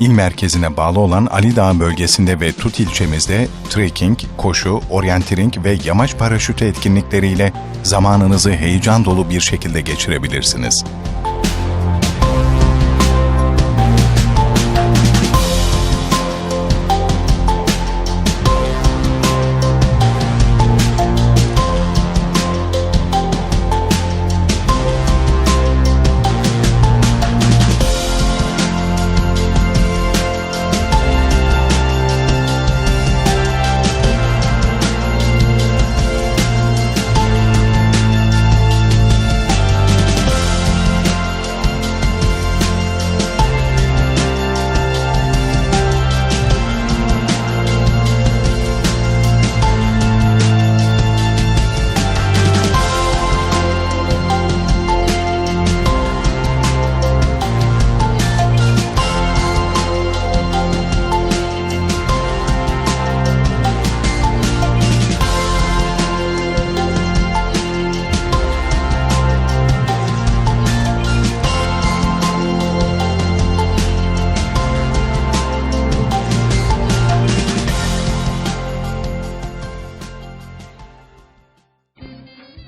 merkezine bağlı olan Ali Dağı bölgesinde ve Tut ilçemizde trekking, koşu, orienteering ve yamaç paraşütü etkinlikleriyle zamanınızı heyecan dolu bir şekilde geçirebilirsiniz.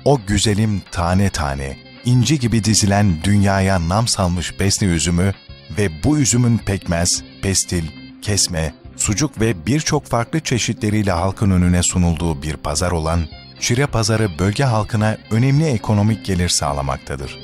O güzelim tane tane, inci gibi dizilen dünyaya nam salmış besni üzümü ve bu üzümün pekmez, pestil, kesme, sucuk ve birçok farklı çeşitleriyle halkın önüne sunulduğu bir pazar olan Şire Pazarı bölge halkına önemli ekonomik gelir sağlamaktadır.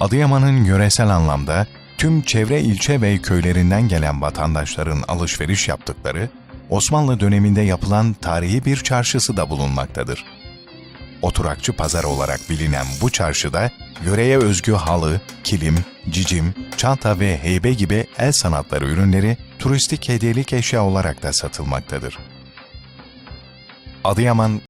Adıyaman'ın yöresel anlamda tüm çevre ilçe ve köylerinden gelen vatandaşların alışveriş yaptıkları, Osmanlı döneminde yapılan tarihi bir çarşısı da bulunmaktadır. Oturakçı pazar olarak bilinen bu çarşıda yöreye özgü halı, kilim, cicim, çanta ve heybe gibi el sanatları ürünleri turistik hediyelik eşya olarak da satılmaktadır. Adıyaman